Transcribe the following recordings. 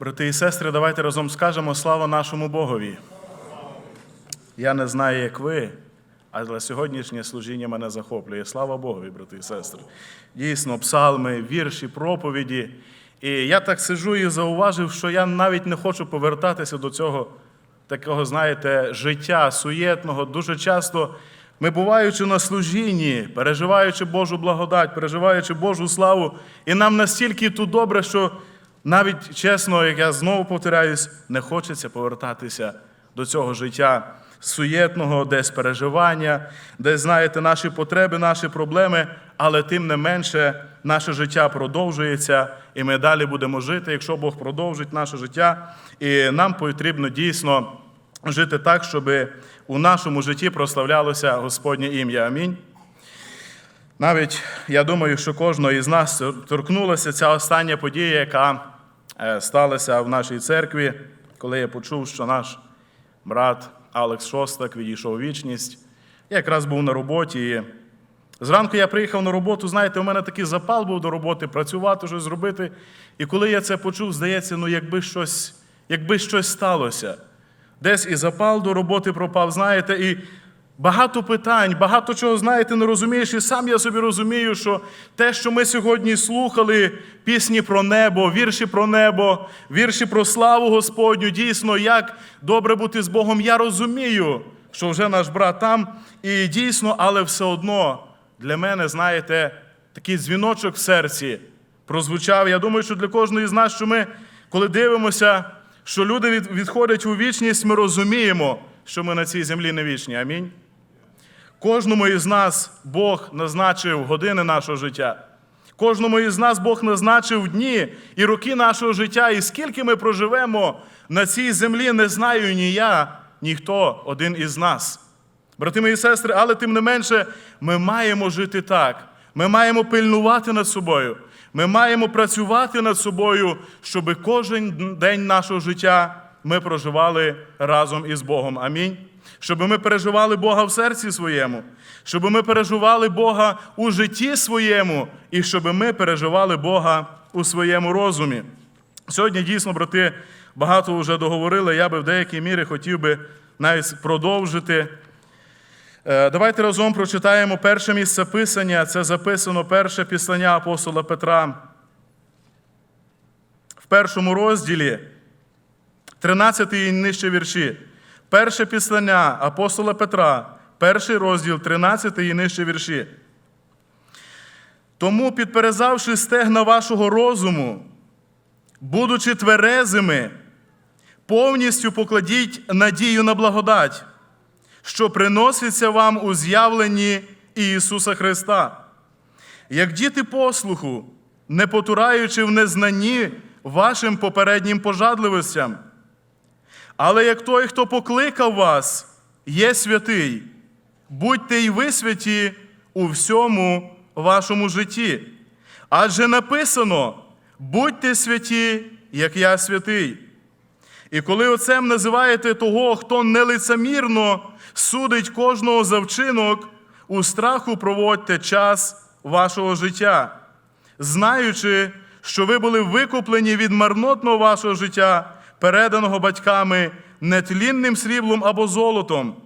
Брати і сестри, давайте разом скажемо слава нашому Богові. Я не знаю, як ви, але сьогоднішнє служіння мене захоплює. Слава Богові, брати і сестри. Дійсно, псалми, вірші, проповіді. І я так сижу і зауважив, що я навіть не хочу повертатися до цього такого, знаєте, життя суєтного. Дуже часто ми, буваючи на служінні, переживаючи Божу благодать, переживаючи Божу славу, і нам настільки тут добре, що навіть чесно, як я знову повторяюсь, не хочеться повертатися до цього життя суєтного, десь переживання, десь знаєте наші потреби, наші проблеми, але тим не менше наше життя продовжується, і ми далі будемо жити, якщо Бог продовжить наше життя. І нам потрібно дійсно жити так, щоб у нашому житті прославлялося Господнє ім'я. Амінь. Навіть я думаю, що кожного із нас торкнулася ця остання подія, яка е, сталася в нашій церкві, коли я почув, що наш брат Алекс Шостак відійшов у вічність. Я якраз був на роботі. І зранку я приїхав на роботу, знаєте, у мене такий запал був до роботи, працювати, щось зробити. І коли я це почув, здається, ну якби щось, якби щось сталося. Десь і запал до роботи пропав, знаєте, і багато питань, багато чого, знаєте, не розумієш. І сам я собі розумію, що те, що ми сьогодні слухали, пісні про небо, вірші про небо, вірші про славу Господню, дійсно, як добре бути з Богом, я розумію, що вже наш брат там, і дійсно, але все одно для мене, знаєте, такий дзвіночок в серці прозвучав. Я думаю, що для кожного з нас, що ми, коли дивимося, що люди відходять у вічність, ми розуміємо, що ми на цій землі не вічні. Амінь. Кожному із нас Бог назначив години нашого життя. Кожному із нас Бог назначив дні і роки нашого життя. І скільки ми проживемо на цій землі, не знаю ні я, ніхто один із нас. Брати мої сестри, але тим не менше, ми маємо жити так. Ми маємо пильнувати над собою. Ми маємо працювати над собою, щоб кожен день нашого життя ми проживали разом із Богом. Амінь. Щоб ми переживали Бога в серці своєму, щоб ми переживали Бога у житті своєму, і щоб ми переживали Бога у своєму розумі. Сьогодні дійсно, брати, багато вже договорили. Я би в деякій мірі хотів би навіть продовжити. Е, Давайте разом прочитаємо перше місце Писання. Це записано перше післання апостола Петра. В першому розділі, 13 і нижче вірші. Перше післання апостола Петра, перший розділ, 13 і нижче вірші. Тому, підперезавши стегна вашого розуму, будучи тверезими, повністю покладіть надію на благодать, що приноситься вам у з'явленні Ісуса Христа. Як діти послуху, не потураючи в незнанні вашим попереднім пожадливостям. Але як той, хто покликав вас, є святий, будьте й ви святі у всьому вашому житті. Адже написано: будьте святі, як я святий. І коли оцем називаєте того, хто нелицемірно судить кожного за вчинок, у страху проводьте час вашого життя, знаючи, що ви були викуплені від марнотного вашого життя, переданого батьками нетлінним сріблом або золотом,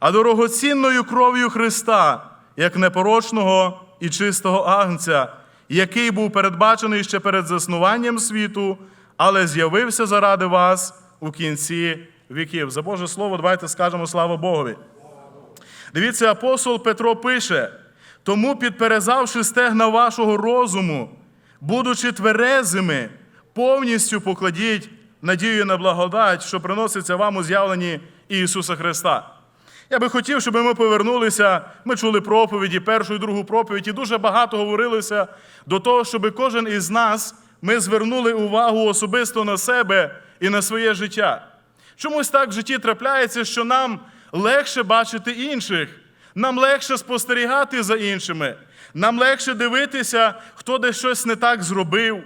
а дорогоцінною кров'ю Христа, як непорочного і чистого агнця, який був передбачений ще перед заснуванням світу, але з'явився заради вас у кінці віків. За Боже Слово, давайте скажемо слава Богові. Дивіться, апостол Петро пише: тому, підперезавши стегна вашого розуму, будучи тверезими, повністю покладіть надію на благодать, що приноситься вам у з'явленні Ісуса Христа. Я би хотів, щоб ми повернулися. Ми чули проповіді, першу і другу проповідь, і дуже багато говорилося до того, щоб кожен із нас ми звернули увагу особисто на себе і на своє життя. Чомусь так в житті трапляється, що нам легше бачити інших, нам легше спостерігати за іншими, нам легше дивитися, хто десь щось не так зробив.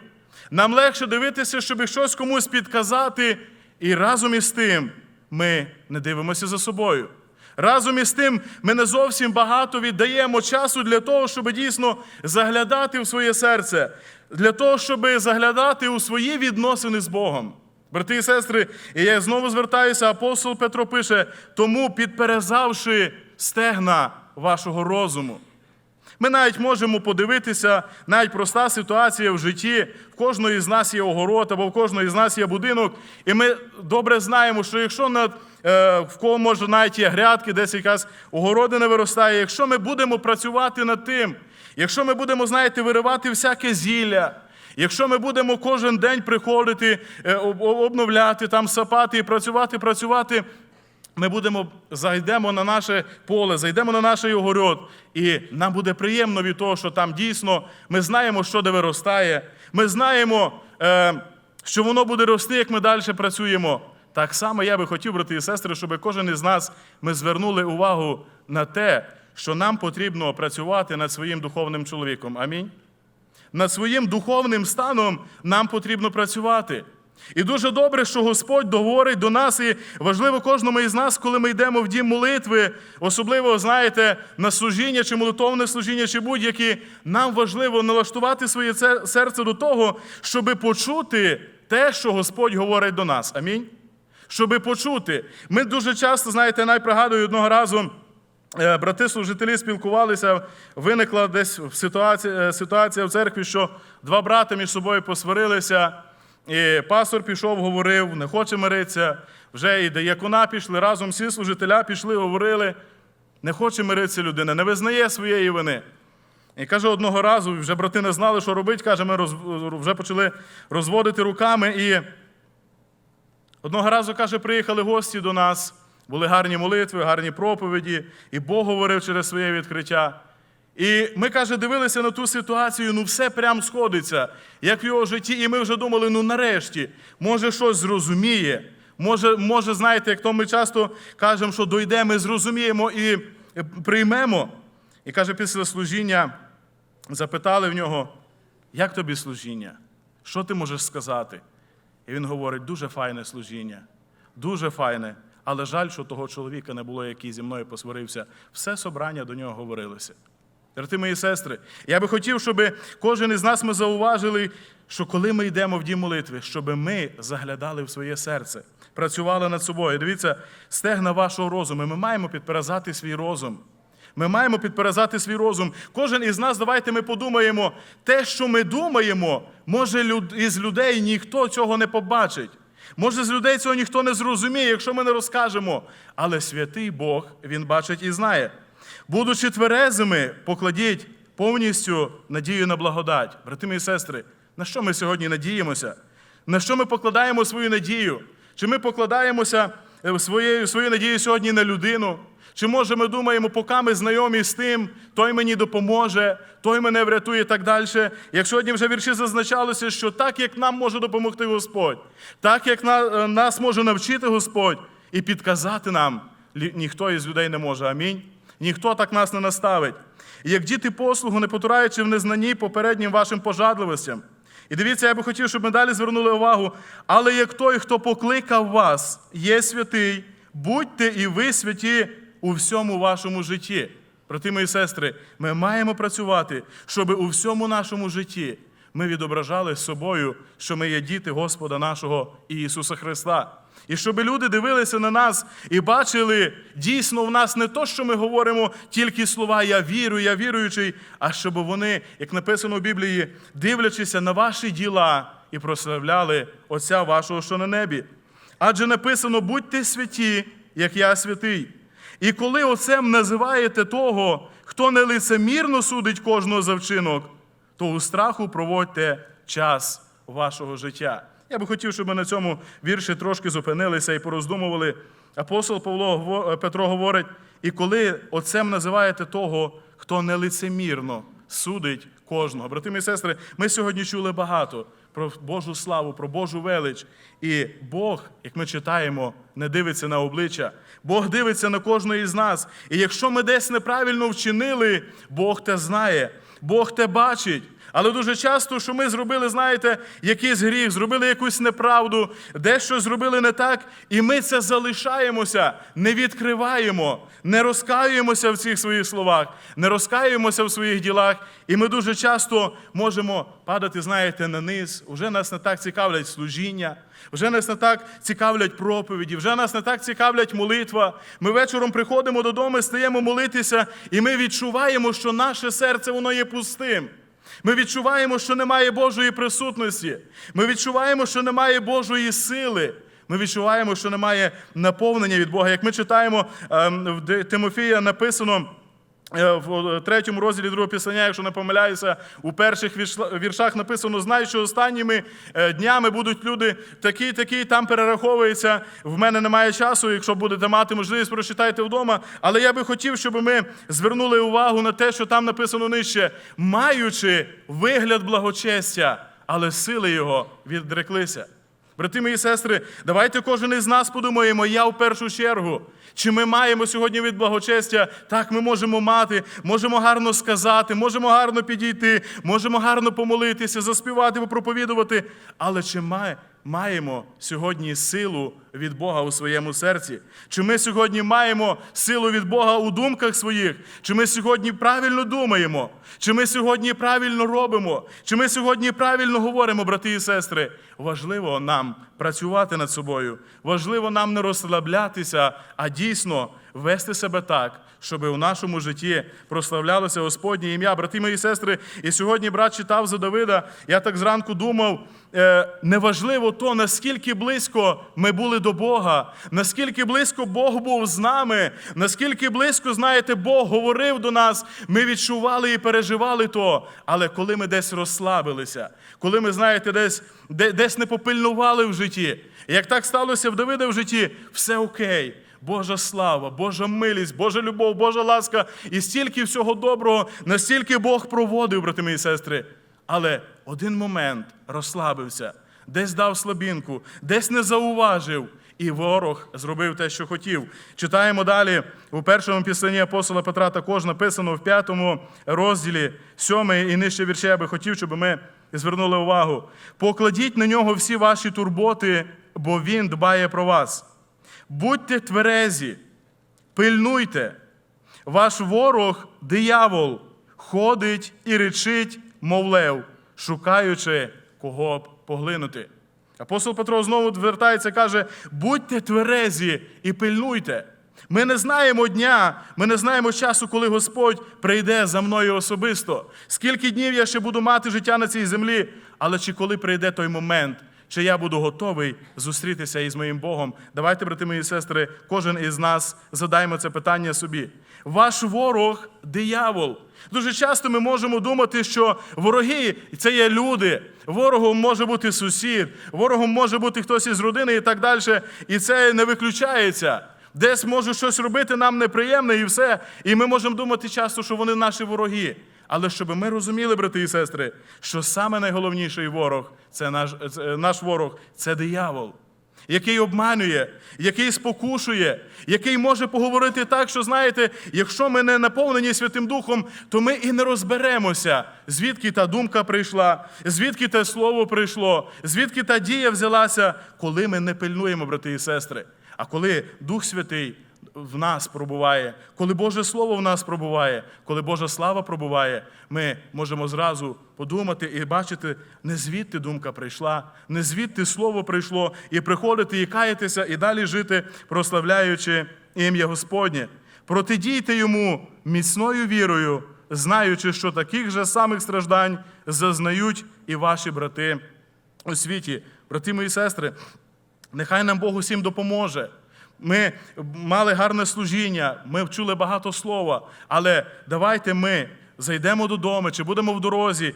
Нам легше дивитися, щоб щось комусь підказати, і разом із тим ми не дивимося за собою. Разом із тим, ми не зовсім багато віддаємо часу для того, щоб дійсно заглядати в своє серце, для того, щоб заглядати у свої відносини з Богом. Брати і сестри, і я знову звертаюся, апостол Петро пише, тому підперезавши стегна вашого розуму. Ми навіть можемо подивитися, навіть проста ситуація в житті. В кожної з нас є огород, або в кожної з нас є будинок. І ми добре знаємо, що якщо над, е, в кого може навіть є грядки, десь якась огородина виростає, якщо ми будемо працювати над тим, якщо ми будемо, знаєте, виривати всяке зілля, Якщо ми будемо кожен день приходити, е, об- обновляти, там сапати і працювати, працювати, ми будемо, зайдемо на наше поле, зайдемо на наш огород, і нам буде приємно від того, що там дійсно ми знаємо, що де виростає. Ми знаємо, е, що воно буде рости, як ми далі працюємо. Так само я би хотів, брати і сестри, щоб кожен із нас ми звернули увагу на те, що нам потрібно працювати над своїм духовним чоловіком. Амінь над своїм духовним станом нам потрібно працювати. І дуже добре, що Господь говорить до нас, і важливо кожному із нас, коли ми йдемо в дім молитви, особливо, знаєте, на служіння чи молитовне служіння, чи будь-які, нам важливо налаштувати своє серце до того, щоб почути те, що Господь говорить до нас. Амінь. Щоби почути. Ми дуже часто, знаєте, навіть пригадую одного разу. Е, Брати служителі спілкувалися, виникла десь ситуація, е, ситуація в церкві, що два брати між собою посварилися, і пастор пішов, говорив, не хоче миритися. Вже і деякона пішли, разом всі служителя пішли, говорили, не хоче миритися людина, не визнає своєї вини. І каже, одного разу, вже брати не знали, що робити, каже, ми роз, вже почали розводити руками. І Одного разу, каже, приїхали гості до нас, були гарні молитви, гарні проповіді, і Бог говорив через своє відкриття. І ми, каже, дивилися на ту ситуацію, ну все прям сходиться, як в його житті, і ми вже думали, ну нарешті, може щось зрозуміє. Може, може, знаєте, як то ми часто кажемо, що дойдемо, і зрозуміємо і приймемо. І каже, після служіння запитали в нього, як тобі служіння? Що ти можеш сказати? І він говорить: дуже файне служіння, дуже файне, але жаль, що того чоловіка не було, який зі мною посварився. Все собрання до нього говорилося. Брати мої сестри, я би хотів, щоб кожен із нас ми зауважили, що коли ми йдемо в дім молитви, щоб ми заглядали в своє серце, працювали над собою. Дивіться, стегна вашого розуму. Ми маємо підперезати свій розум. Ми маємо підперезати свій розум. Кожен із нас, давайте ми подумаємо, те, що ми думаємо, може із людей ніхто цього не побачить. Може, з людей цього ніхто не зрозуміє, якщо ми не розкажемо. Але святий Бог, Він бачить і знає. Будучи тверезими, покладіть повністю надію на благодать. Брати мої сестри, на що ми сьогодні надіємося? На що ми покладаємо свою надію? Чи ми покладаємося е, своєю, свою надію сьогодні на людину? Чи може ми думаємо, поки ми знайомі з тим, той мені допоможе, той мене врятує і так далі. Як сьогодні вже вірші зазначалося, що так, як нам може допомогти Господь, так як е, нас може навчити Господь і підказати нам, ніхто із людей не може. Амінь. Ніхто так нас не наставить. І як діти послугу, не потураючи в незнанні попереднім вашим пожадливостям. І дивіться, я би хотів, щоб ми далі звернули увагу. Але як той, хто покликав вас, є святий, будьте і ви святі у всьому вашому житті. Брати мої сестри, ми маємо працювати, щоб у всьому нашому житті ми відображали собою, що ми є діти Господа нашого Ісуса Христа. І щоб люди дивилися на нас і бачили дійсно в нас не то, що ми говоримо тільки слова Я вірю, я віруючий, а щоб вони, як написано в Біблії, дивлячися на ваші діла і прославляли Отця вашого, що на небі. Адже написано: будьте святі, як я святий. І коли оцем називаєте того, хто нелицемірно судить кожного за вчинок, то у страху проводьте час вашого життя. Я би хотів, щоб ми на цьому вірші трошки зупинилися і пороздумували. Апостол Павло Петро говорить: і коли отцем називаєте того, хто нелицемірно судить кожного. Брати і сестри, ми сьогодні чули багато про Божу славу, про Божу велич. І Бог, як ми читаємо, не дивиться на обличчя. Бог дивиться на кожного із нас. І якщо ми десь неправильно вчинили, Бог те знає, Бог те бачить. Але дуже часто, що ми зробили, знаєте, якийсь гріх, зробили якусь неправду, дещо зробили не так, і ми це залишаємося, не відкриваємо, не розкаюємося в цих своїх словах, не розкаюємося в своїх ділах. І ми дуже часто можемо падати, знаєте, на низ. Уже нас не так цікавлять служіння, вже нас не так цікавлять проповіді, вже нас не так цікавлять молитва. Ми вечором приходимо додому, стаємо молитися, і ми відчуваємо, що наше серце воно є пустим. Ми відчуваємо, що немає Божої присутності. Ми відчуваємо, що немає Божої сили. Ми відчуваємо, що немає наповнення від Бога. Як ми читаємо ем, в Тимофія написано. Е, В третьому розділі другого писання, якщо не помиляюся, у перших віршах написано: знай, що останніми е, днями будуть люди такі, такі, там перераховується. В мене немає часу. Якщо будете мати можливість, прочитайте вдома. Але я би хотів, щоб ми звернули увагу на те, що там написано нижче, маючи вигляд благочестя, але сили його відреклися. Брати мої сестри, давайте кожен із нас подумаємо, я в першу чергу. Чи ми маємо сьогодні від благочестя? Так, ми можемо мати, можемо гарно сказати, можемо гарно підійти, можемо гарно помолитися, заспівати, проповідувати. Але чи має, маємо сьогодні силу від Бога у своєму серці? Чи ми сьогодні маємо силу від Бога у думках своїх? Чи ми сьогодні правильно думаємо? Чи ми сьогодні правильно робимо? Чи ми сьогодні правильно говоримо, брати і сестри? Важливо нам працювати над собою. Важливо нам не розслаблятися, а дійсно вести себе так, щоб у нашому житті прославлялося Господнє ім'я. Брати мої сестри, і сьогодні брат читав за Давида. Я так зранку думав, е, неважливо то, наскільки близько ми були до Бога, наскільки близько Бог був з нами, наскільки близько, знаєте, Бог говорив до нас, ми відчували і переживали то. Але коли ми десь розслабилися, коли ми, знаєте, десь, де- десь не попильнували в житті, і як так сталося в Давида в житті, все окей. Божа слава, Божа милість, Божа любов, Божа ласка і стільки всього доброго, настільки Бог проводив, брати мої сестри. Але один момент розслабився, десь дав слабінку, десь не зауважив, і ворог зробив те, що хотів. Читаємо далі у першому післанні апостола Петра також написано в п'ятому розділі, сьомий і нижче вірші, я би хотів, щоб ми звернули увагу. Покладіть на нього всі ваші турботи, бо він дбає про вас. Будьте тверезі, пильнуйте. Ваш ворог, диявол, ходить і речить, мов лев, шукаючи кого б поглинути. Апостол Петро знову звертається і каже: будьте тверезі і пильнуйте. Ми не знаємо дня, ми не знаємо часу, коли Господь прийде за мною особисто. Скільки днів я ще буду мати життя на цій землі, але чи коли прийде той момент, чи я буду готовий зустрітися із моїм Богом? Давайте, брати мої сестри, кожен із нас задаємо це питання собі. Ваш ворог диявол. Дуже часто ми можемо думати, що вороги це є люди. Ворогом може бути сусід, ворогом може бути хтось із родини і так далі. І це не виключається. Десь можуть щось робити нам неприємне і все. І ми можемо думати часто, що вони наші вороги. Але щоб ми розуміли, брати і сестри, що саме найголовніший ворог це наш, це наш ворог це диявол, який обманює, який спокушує, який може поговорити так, що знаєте, якщо ми не наповнені Святим Духом, то ми і не розберемося, звідки та думка прийшла, звідки те слово прийшло, звідки та дія взялася, коли ми не пильнуємо, брати і сестри. А коли Дух Святий в нас пробуває, коли Боже Слово в нас пробуває, коли Божа слава пробуває, ми можемо зразу подумати і бачити, не звідти думка прийшла, не звідти слово прийшло, і приходити і каятися, і далі жити, прославляючи ім'я Господнє. Протидійте йому міцною вірою, знаючи, що таких же самих страждань зазнають і ваші брати у світі. Брати мої сестри, Нехай нам Бог усім допоможе. Ми мали гарне служіння, ми вчули багато слова, але давайте ми зайдемо додому чи будемо в дорозі,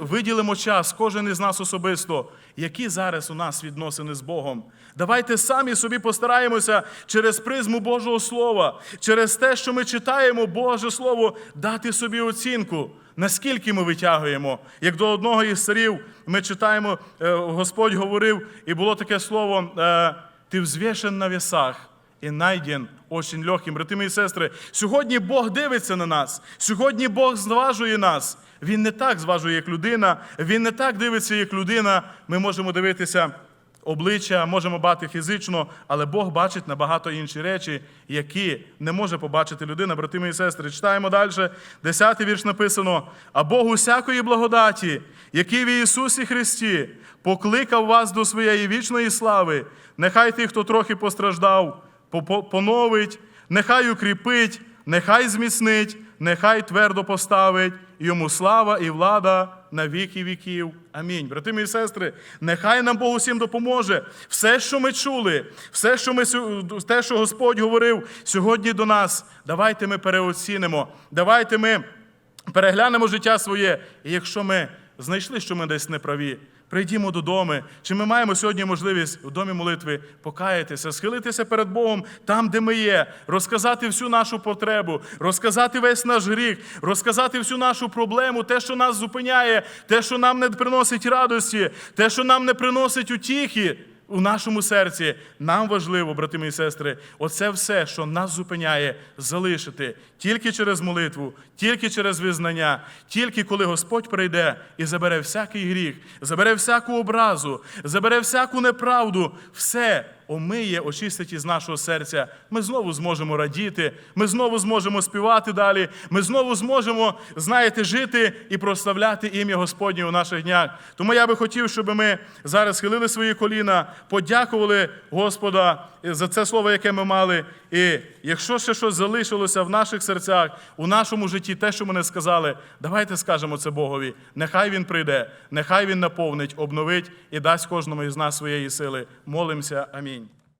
виділимо час, кожен із нас особисто, які зараз у нас відносини з Богом. Давайте самі собі постараємося через призму Божого Слова, через те, що ми читаємо Боже Слово, дати собі оцінку. Наскільки ми витягуємо? Як до одного із царів ми читаємо, е, Господь говорив, і було таке слово: е, ти взвішен на вісах, і найден очень легким. Брати мої сестри, сьогодні Бог дивиться на нас. Сьогодні Бог зважує нас. Він не так зважує, як людина. Він не так дивиться, як людина. Ми можемо дивитися обличчя, можемо бати фізично, але Бог бачить набагато інші речі, які не може побачити людина. Брати мої сестри, читаємо далі. Десятий вірш написано: а Бог усякої благодаті, який в Ісусі Христі покликав вас до своєї вічної слави, нехай тих, хто трохи постраждав, поновить, нехай укріпить, нехай зміцнить, нехай твердо поставить йому слава і влада на віки віків. Амінь. Брати мої сестри, нехай нам Бог усім допоможе. Все, що ми чули, все, що ми те, що Господь говорив сьогодні до нас, давайте ми переоцінимо. Давайте ми переглянемо життя своє. І якщо ми знайшли, що ми десь неправі, прийдімо додому. Чи ми маємо сьогодні можливість у домі молитви покаятися, схилитися перед Богом там, де ми є, розказати всю нашу потребу, розказати весь наш гріх, розказати всю нашу проблему, те, що нас зупиняє, те, що нам не приносить радості, те, що нам не приносить утіхи у нашому серці. Нам важливо, брати мої сестри, оце все, що нас зупиняє, залишити тільки через молитву, тільки через визнання, тільки коли Господь прийде і забере всякий гріх, забере всяку образу, забере всяку неправду, все омиє, очистить із нашого серця. Ми знову зможемо радіти, ми знову зможемо співати далі, ми знову зможемо, знаєте, жити і прославляти ім'я Господнє у наших днях. Тому я би хотів, щоб ми зараз схилили свої коліна, подякували Господа за це слово, яке ми мали. І якщо ще щось залишилося в наших серцях, у нашому житті, те, що ми не сказали, давайте скажемо це Богові. Нехай Він прийде, нехай Він наповнить, обновить і дасть кожному із нас своєї сили. Молимося. Амінь.